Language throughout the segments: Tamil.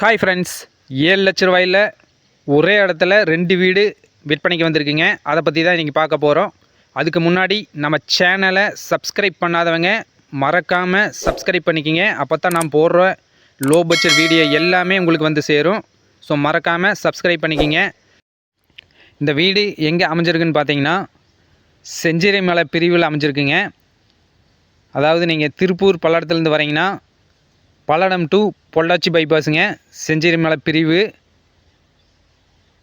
ஹாய் ஃப்ரெண்ட்ஸ் ஏழு லட்ச ரூபாயில் ஒரே இடத்துல ரெண்டு வீடு விற்பனைக்கு வந்திருக்குங்க. அதை பற்றி தான் இன்றைக்கி பார்க்க போகிறோம் அதுக்கு முன்னாடி நம்ம சேனலை சப்ஸ்கிரைப் பண்ணாதவங்க மறக்காமல் சப்ஸ்கிரைப் பண்ணிக்கிங்க. அப்போ தான் நான் போடுற லோ பட்ஜெட் வீடியோ எல்லாமே உங்களுக்கு வந்து சேரும். ஸோ மறக்காமல் சப்ஸ்கிரைப் பண்ணிக்கிங்க. இந்த வீடு எங்கே அமைஞ்சிருக்குன்னு பார்த்தீங்கன்னா செஞ்சிரை மலை பிரிவில் அமைஞ்சிருக்குங்க. அதாவது நீங்கள் திருப்பூர் பல்லடத்துலேருந்து வரீங்கன்னா பல்லடம் டு பொள்ளாச்சி பைபாஸுங்க செஞ்சேரி மலை பிரிவு.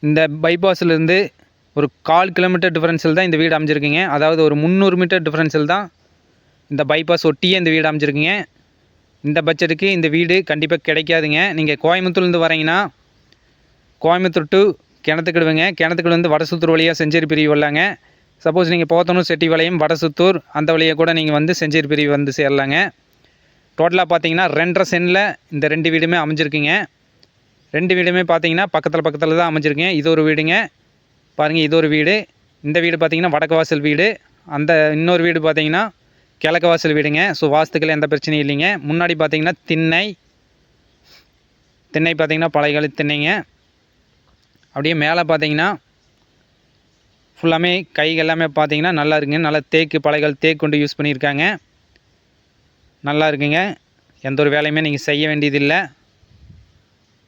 இந்த பைபாஸ்லேருந்து ஒரு கால் கிலோமீட்டர் டிஃப்ரென்ஸில் தான் இந்த வீடு அமைஞ்சிருக்குங்க. அதாவது ஒரு முந்நூறு மீட்டர் டிஃப்ரென்ஸில் தான் இந்த பைபாஸ் ஒட்டியே இந்த வீடு அமைஞ்சிருக்குங்க. இந்த பட்ஜெட்டுக்கு இந்த வீடு கண்டிப்பாக கிடைக்காதுங்க. நீங்கள் கோயம்புத்தூர்லேருந்து வரீங்கன்னா கோயம்புத்தூர் டு கிணத்துக்கிடுவேங்க. கிணத்துக்கிடு வந்து வடசுத்தூர் வழியாக செஞ்சேரி பிரிவு வரலாங்க. சப்போஸ் நீங்கள் போத்தனூர் செட்டிபாளையம் வடசுத்தூர் அந்த வழியாக கூட நீங்கள் வந்து செஞ்சேரி பிரிவு வந்து சேரலாங்க. டோட்டலாக பார்த்தீங்கன்னா ரெண்டரை சென்டில் இந்த ரெண்டு வீடுமே அமைஞ்சிருக்குங்க. ரெண்டு வீடுமே பார்த்தீங்கன்னா பக்கத்தில் பக்கத்தில் தான் அமைஞ்சிருக்குங்க. இது ஒரு வீடுங்க. பாருங்கள் இது ஒரு வீடு. இந்த வீடு பார்த்தீங்கன்னா வடக்கு வாசல் வீடு. அந்த இன்னொரு வீடு பார்த்தீங்கன்னா கிழக்கு வாசல் வீடுங்க. ஸோ வாஸ்துக்கள் எந்த பிரச்சனையும் இல்லைங்க. முன்னாடி பார்த்தீங்கன்னா திண்ணை. திண்ணை பார்த்தீங்கன்னா பழைய திண்ணைங்க. அப்படியே மேலே பார்த்தீங்கன்னா ஃபுல்லாமே கைகள் எல்லாமே பார்த்தீங்கன்னா நல்லா இருக்குங்க. நல்லா தேக்கு பழைய தேக்கு கொண்டு யூஸ் பண்ணியிருக்காங்க. நல்லா இருக்குங்க. எந்த ஒரு வேலையுமே நீங்கள் செய்ய வேண்டியதில்லை.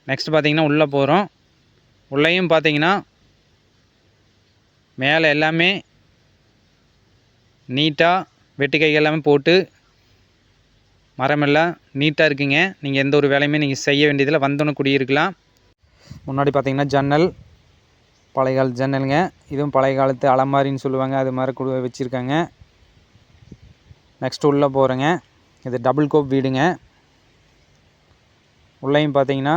நெக்ஸ்ட் பார்த்தீங்கன்னா உள்ளே போகிறோம் உள்ளேயும் பார்த்தீங்கன்னா மேலே எல்லாமே நீட்டாக வெட்டுக்கைகள் எல்லாமே போட்டு மரமெல்லாம் நீட்டாக இருக்குங்க. நீங்கள் எந்த ஒரு வேலையுமே நீங்கள் செய்ய வேண்டியதில்லை. வந்தோன்னு குடியிருக்கலாம். முன்னாடி பார்த்தீங்கன்னா ஜன்னல் பழைய காலத்து ஜன்னலுங்க. இதுவும் பழைய காலத்து அலமாரின்னு சொல்லுவாங்க. அது மாதிரி கொடு வச்சுருக்காங்க. நெக்ஸ்ட் உள்ளே போகிறேங்க இது டபுள் கோப் வீடுங்க. உள்ளேயும் பார்த்தீங்கன்னா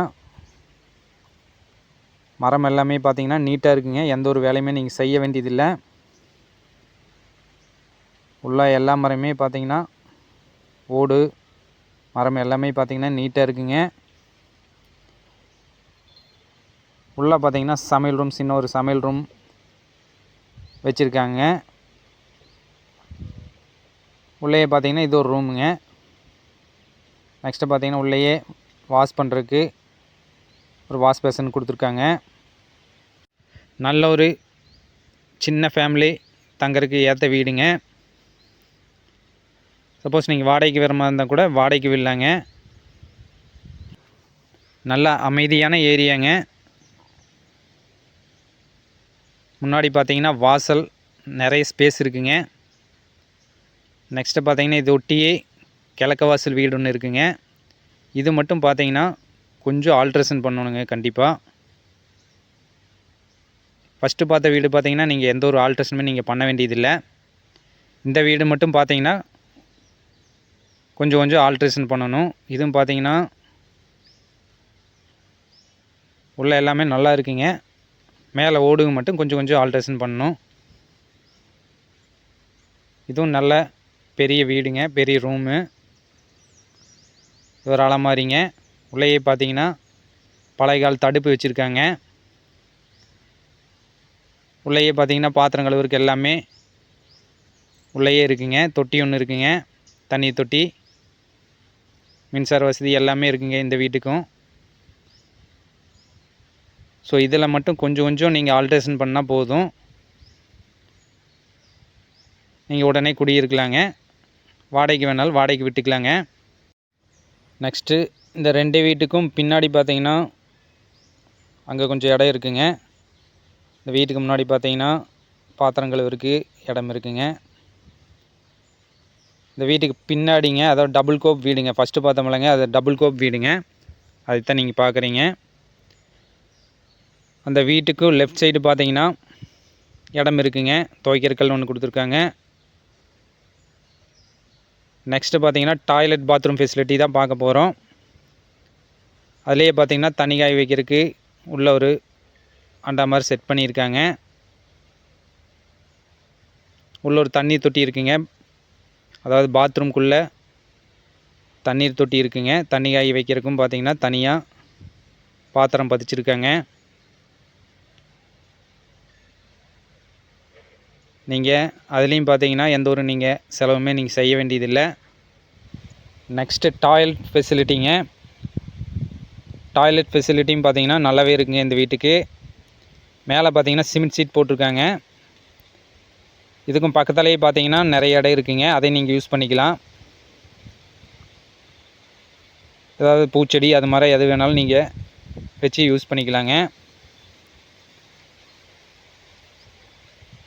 மரம் எல்லாமே பார்த்தீங்கன்னா நீட்டாக இருக்குங்க. எந்த ஒரு வேலையுமே நீங்கள் செய்ய வேண்டியதில்லை. உள்ள எல்லா மரமே பார்த்தீங்கன்னா ஓடு மரம் எல்லாமே பார்த்தீங்கன்னா நீட்டாக இருக்குங்க. உள்ளே பார்த்தீங்கன்னா சமையல் ரூம் சின்ன ஒரு சமையல் ரூம் வச்சுருக்காங்க. உள்ளேயே பார்த்தீங்கன்னா இது ஒரு ரூமுங்க நெக்ஸ்ட்டு பார்த்தீங்கன்னா உள்ளேயே வாஷ் பண்ணுறதுக்கு ஒரு வாஷ் பேசன் கொடுத்துருக்காங்க. நல்ல ஒரு சின்ன ஃபேமிலி தங்கறதுக்கு ஏற்ற வீடுங்க. சப்போஸ் நீங்கள் வாடகைக்கு வர மாதிரி இருந்தால் கூட வாடகைக்கு விடலாங்க. நல்லா அமைதியான ஏரியாங்க. முன்னாடி பார்த்தீங்கன்னா வாசல் நிறைய ஸ்பேஸ் இருக்குங்க. நெக்ஸ்ட்டு பார்த்தீங்கன்னா இது ஒட்டியே கிழக்க வாசல் வீடு ஒன்று இருக்குங்க. இது மட்டும் பார்த்தீங்கன்னா கொஞ்சம் ஆல்ட்ரேஷன் பண்ணணுங்க கண்டிப்பாக ஃபஸ்ட்டு பார்த்த வீடு பார்த்தீங்கன்னா நீங்கள் எந்த ஒரு ஆல்ட்ரேஷனுமே நீங்கள் பண்ண வேண்டியதில்லை. இந்த வீடு மட்டும் பார்த்தீங்கன்னா கொஞ்சம் கொஞ்சம் ஆல்ட்ரேஷன் பண்ணணும். இதுவும் பார்த்தீங்கன்னா உள்ளே எல்லாமே நல்லா இருக்குங்க. மேலே ஓடுங்க மட்டும் கொஞ்சம் கொஞ்சம் ஆல்ட்ரேஷன் பண்ணணும். இதுவும் நல்ல பெரிய வீடுங்க பெரிய ரூமு ஒரு அலமாரிங்க உள்ளேயே பார்த்தீங்கன்னா பழைய கால தடுப்பு வச்சுருக்காங்க. உள்ளேயே பார்த்தீங்கன்னா பாத்திரம் கழுவுறதுக்கு எல்லாமே உள்ளேயே இருக்குங்க. தொட்டி ஒன்று இருக்குங்க. தண்ணி தொட்டி மின்சார வசதி எல்லாமே இருக்குங்க இந்த வீட்டுக்கும். ஸோ இதில் மட்டும் கொஞ்சம் கொஞ்சம் நீங்கள் ஆல்ட்ரேஷன் பண்ணால் போதும். நீங்கள் உடனே குடியிருக்கலாங்க. வாடகைக்கு வேணாலும் வாடகைக்கு விட்டுக்கலாங்க. நெக்ஸ்ட்டு இந்த ரெண்டு வீட்டுக்கும் பின்னாடி பார்த்தீங்கன்னா அங்கே கொஞ்சம் இடம் இருக்குங்க. இந்த வீட்டுக்கு முன்னாடி பார்த்தீங்கன்னா பாத்திரம் இருக்குது இடம் இருக்குங்க. இந்த வீட்டுக்கு பின்னாடிங்க அதாவது டபுள் கோப் வீடுங்க. ஃபஸ்ட்டு பார்த்தோம்லங்க அது டபுள் கோப் வீடுங்க. அதுதான் நீங்கள் பார்க்குறீங்க. அந்த வீட்டுக்கு லெஃப்ட் சைடு பார்த்தீங்கன்னா இடம் இருக்குங்க. துவைக்கிற கல் ஒன்று கொடுத்துருக்காங்க. நெக்ஸ்ட்டு பார்த்தீங்கன்னா டாய்லெட் பாத்ரூம் ஃபெசிலிட்டி தான் பார்க்க போகிறோம் அதுலேயே பார்த்தீங்கன்னா தண்ணி வைக்கிறதுக்கு உள்ள ஒரு அண்டா மாதிரி செட் பண்ணியிருக்காங்க. உள்ள ஒரு தண்ணீர் தொட்டி இருக்குங்க. அதாவது பாத்ரூம்குள்ளே தண்ணீர் தொட்டி இருக்குங்க. தண்ணி காய் வைக்கிறதுக்கும் பார்த்தீங்கன்னா தனியாக பாத்திரம் பதிச்சிருக்காங்க. நீங்கள் அதுலேயும் பார்த்தீங்கன்னா எந்த ஒரு நீங்கள் செலவுமே நீங்கள் செய்ய வேண்டியதில்லை. நெக்ஸ்ட்டு டாய்லெட் ஃபெசிலிட்டிங்க டாய்லெட் ஃபெசிலிட்டியும் பார்த்தீங்கன்னா நல்லாவே இருக்குங்க இந்த வீட்டுக்கு. மேலே பார்த்தீங்கன்னா சிமெண்ட் சீட் போட்டிருக்காங்க. இதுக்கும் பக்கத்துலேயே பார்த்தீங்கன்னா நிறைய இடம் இருக்குங்க. அதை நீங்கள் யூஸ் பண்ணிக்கலாம். ஏதாவது பூச்செடி அது மாதிரி எது வேணாலும் நீங்கள் வச்சு யூஸ் பண்ணிக்கலாங்க.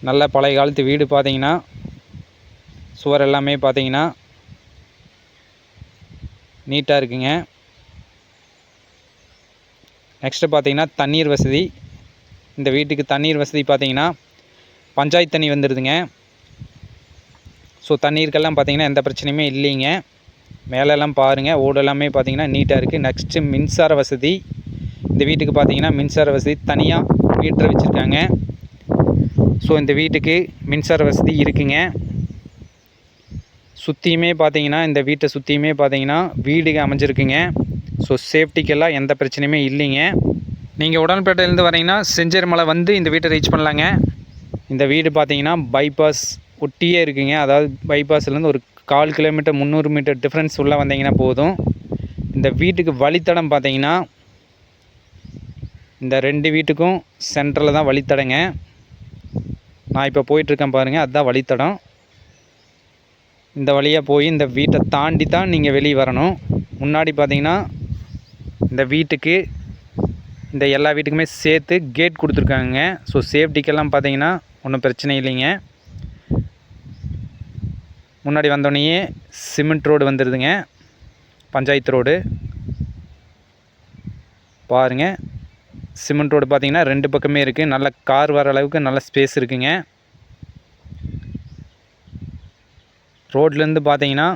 நல்ல பழைய காலத்து வீடு பார்த்தீங்கன்னா சுவர் எல்லாமே பார்த்தீங்கன்னா நீட்டாக இருக்குங்க. நெக்ஸ்ட்டு பார்த்தீங்கன்னா தண்ணீர் வசதி. இந்த வீட்டுக்கு தண்ணீர் வசதி பார்த்தீங்கன்னா பஞ்சாயத்து தண்ணி வந்துடுதுங்க ஸோ தண்ணீருக்கெல்லாம் பார்த்தீங்கன்னா எந்த பிரச்சனையுமே இல்லைங்க. மேலெல்லாம் பாருங்கள் ஓடெல்லாமே பார்த்தீங்கன்னா நீட்டாக இருக்குது நெக்ஸ்ட்டு மின்சார வசதி. இந்த வீட்டுக்கு பார்த்தீங்கன்னா மின்சார வசதி தனியாக மீட்டர் வச்சுருக்காங்க. ஸோ இந்த வீட்டுக்கு மின்சார வசதி இருக்குங்க. சுற்றியுமே பார்த்தீங்கன்னா இந்த வீட்டை சுற்றியுமே பார்த்தீங்கன்னா வீடு அமைஞ்சிருக்குங்க. ஸோ சேஃப்டிக்கெல்லாம் எந்த பிரச்சனையுமே இல்லைங்க. நீங்கள் உடன்பேட்டையிலேருந்து வரீங்கன்னா செஞ்சேரி மலை வந்து இந்த வீட்டை ரீச் பண்ணலாங்க. இந்த வீடு பார்த்தீங்கன்னா பைபாஸ் ஒட்டியே இருக்குங்க. அதாவது பைபாஸ்லேருந்து ஒரு கால் கிலோமீட்டர் முந்நூறு மீட்டர் டிஃப்ரென்ஸ் உள்ளே வந்தீங்கன்னா போதும். இந்த வீட்டுக்கு வழித்தடம் பார்த்தீங்கன்னா இந்த ரெண்டு வீட்டுக்கும் சென்டரில் தான் வழித்தடங்க. நான் இப்போ போயிட்டுருக்கேன் பாருங்கள் அதுதான் வழித்தடம். இந்த வழியாக போய் இந்த வீட்டை தாண்டி தான் நீங்கள் வெளியே வரணும். முன்னாடி பார்த்தீங்கன்னா இந்த வீட்டுக்கு இந்த எல்லா வீட்டுக்குமே சேர்த்து கேட் கொடுத்துருக்காங்க ஸோ சேஃப்டிக்கெல்லாம் பார்த்தீங்கன்னா ஒன்றும் பிரச்சனை இல்லைங்க. முன்னாடி வந்தோடனேயே சிமெண்ட் ரோடு வந்துடுதுங்க பஞ்சாயத்து ரோடு. பாருங்கள் சிமெண்ட் ரோடு பார்த்தீங்கன்னா ரெண்டு பக்கமே இருக்குது நல்ல கார் வர அளவுக்கு நல்ல ஸ்பேஸ் இருக்குங்க. ரோட்லேருந்து பார்த்தீங்கன்னா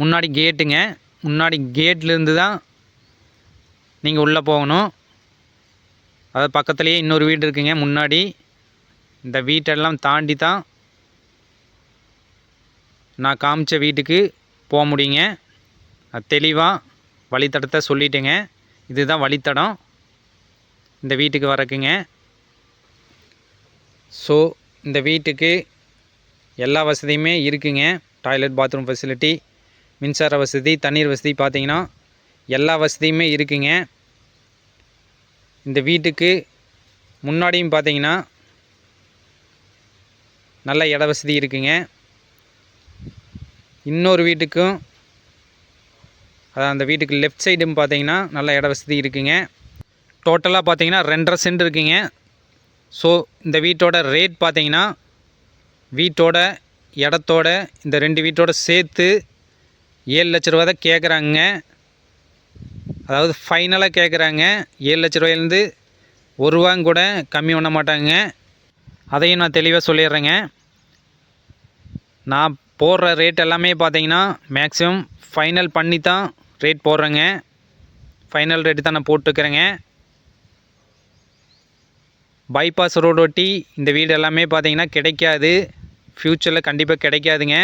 முன்னாடி கேட்டுங்க முன்னாடி கேட்லேருந்து தான் நீங்கள் உள்ளே போகணும். அது பக்கத்துலேயே இன்னொரு வீடு இருக்குங்க. முன்னாடி இந்த வீட்டெல்லாம் தாண்டி தான் நான் காமிச்ச வீட்டுக்கு போக முடியுங்க. அது தெளிவாக வழித்தடத்தை சொல்லிட்டேங்க. இதுதான் வழித்தடம். இந்த வீட்டுக்கு வரக்குங்க. ஸோ இந்த வீட்டுக்கு எல்லா வசதியுமே இருக்குங்க. டாய்லெட் பாத்ரூம் ஃபெசிலிட்டி மின்சார வசதி தண்ணீர் வசதி பார்த்தீங்கன்னா எல்லா வசதியுமே இருக்குங்க. இந்த வீட்டுக்கு முன்னாடியும் பார்த்தீங்கன்னா நல்ல இட வசதி இருக்குங்க. இன்னொரு வீட்டுக்கும் அதான் அந்த வீட்டுக்கு லெஃப்ட் சைடும் பார்த்திங்கன்னா நல்ல இட வசதி இருக்குங்க. டோட்டலாக பார்த்தீங்கன்னா ரெண்டரை சென்ட் இருக்குங்க. ஸோ இந்த வீட்டோட ரேட் பார்த்தீங்கன்னா வீட்டோட இடத்தோட இந்த ரெண்டு வீட்டோட சேர்த்து ஏழு லட்ச ரூபா தான் கேட்குறாங்க அதாவது ஃபைனலாக கேட்குறாங்க ஏழு லட்ச ரூபாயிலேருந்து ஒரு ரூபாங்க கூட கம்மி பண்ண மாட்டாங்க. அதையும் நான் தெளிவாக சொல்லிடுறேங்க. நான் போடுற ரேட் எல்லாமே பார்த்தீங்கன்னா மேக்ஸிமம் ஃபைனல் பண்ணி தான் ரேட் போடுறேங்க. ஃபைனல் ரேட்டு தான் நான் போட்டுக்கிறேங்க. பைபாஸ் ரோடு ஒட்டி இந்த வீடு எல்லாமே பார்த்தீங்கன்னா கிடைக்காது. ஃப்யூச்சரில் கண்டிப்பாக கிடைக்காதுங்க.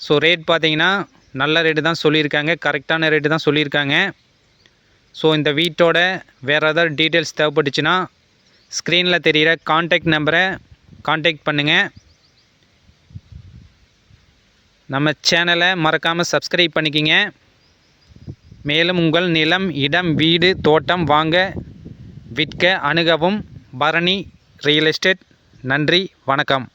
ஸோ ரேட் பார்த்தீங்கன்னா நல்ல ரேட்டு தான் சொல்லியிருக்காங்க. கரெக்டான ரேட்டு தான் சொல்லியிருக்காங்க. ஸோ இந்த வீட்டோட வேறு ஏதாவது டீட்டெயில்ஸ் தேவைப்பட்டுச்சுன்னா ஸ்க்ரீனில் தெரிகிற காண்டாக்ட் நம்பரை காண்டாக்ட் பண்ணுங்கள் நம்ம சேனலை மறக்காமல் சப்ஸ்கிரைப் பண்ணிக்கிங்க. மேலும் உங்கள் நிலம் இடம் வீடு தோட்டம் வாங்க விற்க அணுகவும் பரணி ரியல் எஸ்டேட். நன்றி வணக்கம்.